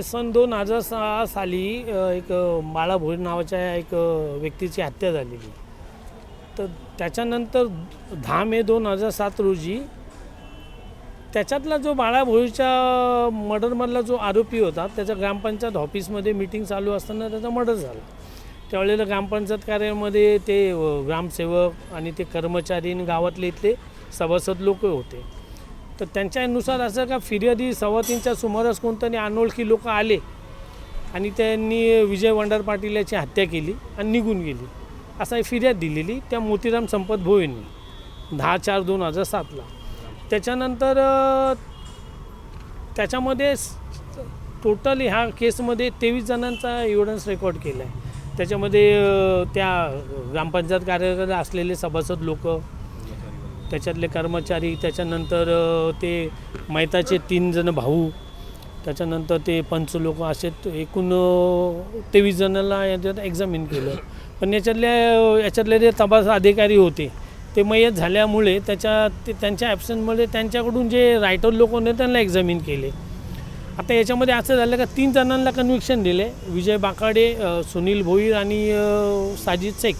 ते सन दोन हजार सहा साली एक अ, बाळा भोईर नावाच्या एक व्यक्तीची हत्या झालेली. तर त्याच्यानंतर दहा मे दोन हजार सात रोजी त्याच्यातला जो बाळा भोईरच्या मर्डरमधला जो आरोपी होता त्याच्या ग्रामपंचायत ऑफिसमध्ये मिटिंग चालू असताना त्याचा मर्डर झाला. त्यावेळेला ग्रामपंचायत कार्यामध्ये ते ग्रामसेवक आणि ते कर्मचारी आणि गावातले इथले सभासद लोक होते. तर त्यांच्यानुसार असं का फिर्यादी सव्वा तीनच्या सुमारास कोणतरी अनोळखी लोक आले आणि त्यांनी विजय वंडार पाटील याची हत्या केली आणि निघून गेली. असा एक फिर्याद दिलेली त्या मोतीराम संपत भोईंनी दहा चार दोन हजार सातला. त्याच्यानंतर त्याच्यामध्ये टोटल ह्या केसमध्ये तेवीस जणांचा एव्हिडन्स रेकॉर्ड केला आहे त्याच्यामध्ये त्या ग्रामपंचायत कार्यकर्ते असलेले सभासद लोक त्याच्यातले कर्मचारी त्याच्यानंतर ते मैताचे तीन जण भाऊ त्याच्यानंतर ते पंच लोक असे एकूण तेवीस जणांना याच्यात एक्झामिन केलं. पण याच्यातल्या याच्यातले जे तपास अधिकारी होते ते मयत झाल्यामुळे त्याच्या ते त्यांच्या ॲब्सेंटमुळे त्यांच्याकडून जे रायटर लोक होते त्यांना एक्झामिन केले. आता याच्यामध्ये असं झालं का तीन जणांना कन्व्हिक्शन दिले. विजय बाकाडे सुनील भोईर आणि साजिद शेख.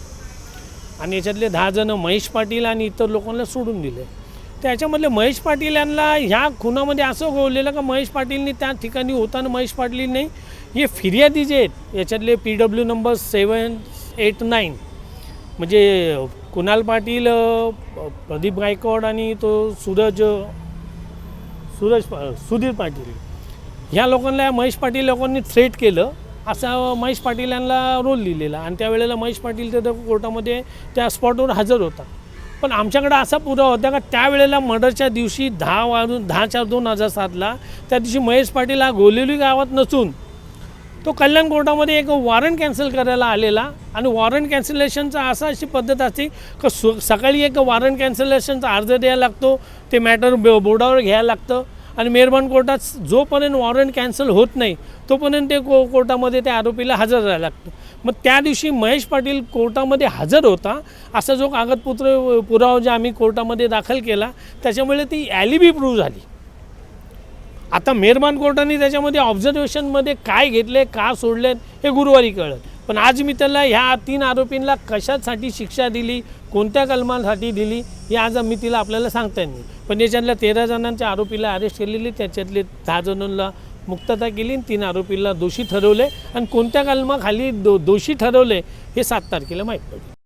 आणि याच्यातले दहा जणं महेश पाटील आणि इतर लोकांना सोडून दिले. त्याच्यामधले महेश पाटील यांना ह्या खुनामध्ये असं गोवलेलं का महेश पाटीलनी त्या ठिकाणी होताना महेश पाटीलनी हे फिर्यादी जे आहेत याच्यातले P W number seven eight nine म्हणजे कुणाल पाटील प्रदीप गायकवाड आणि तो सूरज सूरज सुधीर पाटील ह्या लोकांना महेश पाटील लोकांनी थ्रेट केलं. असा महेश पाटील यांना रोल लिहिलेला आणि त्यावेळेला महेश पाटील तिथं कोर्टामध्ये त्या स्पॉटवर हजर होता. पण आमच्याकडे असा पुरावा होता का त्यावेळेला मर्डरच्या दिवशी दहा वाजून दहा चार दोन हजार सातला त्या दिवशी महेश पाटील हा गोलेली गावात नसून तो कल्याण कोर्टामध्ये एक वॉरंट कॅन्सल करायला आलेला. आणि वॉरंट कॅन्सलेशनचा असा अशी पद्धत असते का सु सकाळी एक वॉरंट कॅन्सलेशनचा अर्ज द्यायला लागतो ते मॅटर बोर्डावर घ्यायला लागतं. आणि मेहरबान कोर्टात जोपर्यंत वॉरंट कॅन्सल होत नाही तोपर्यंत ते को कोर्टामध्ये त्या आरोपीला हजर राहायला लागतं. मग त्या दिवशी महेश पाटील कोर्टामध्ये हजर होता असा जो कागदपत्र पुरावा जे आम्ही कोर्टामध्ये दाखल केला त्याच्यामुळे ती ॲलिबी प्रूव्ह झाली. आता मेहरबान कोर्टाने त्याच्यामध्ये ऑब्झर्वेशनमध्ये काय घेतले का सोडले हे गुरुवारी कळलं. पण आज मी त्याला ह्या तीन आरोपींना कशासाठी शिक्षा दिली कोणत्या कलमांसाठी दिली हे आज मी तिला आपल्याला सांगता येईल पण याच्यातल्या तेरा जणांच्या आरोपीला अरेस्ट केलेली त्याच्यातले दहा जणांना मुक्तता केली आणि तीन आरोपीला दोषी ठरवले. आणि कोणत्या कलमाखाली दो दोषी ठरवले हे सात तारखेला माहीत पडले.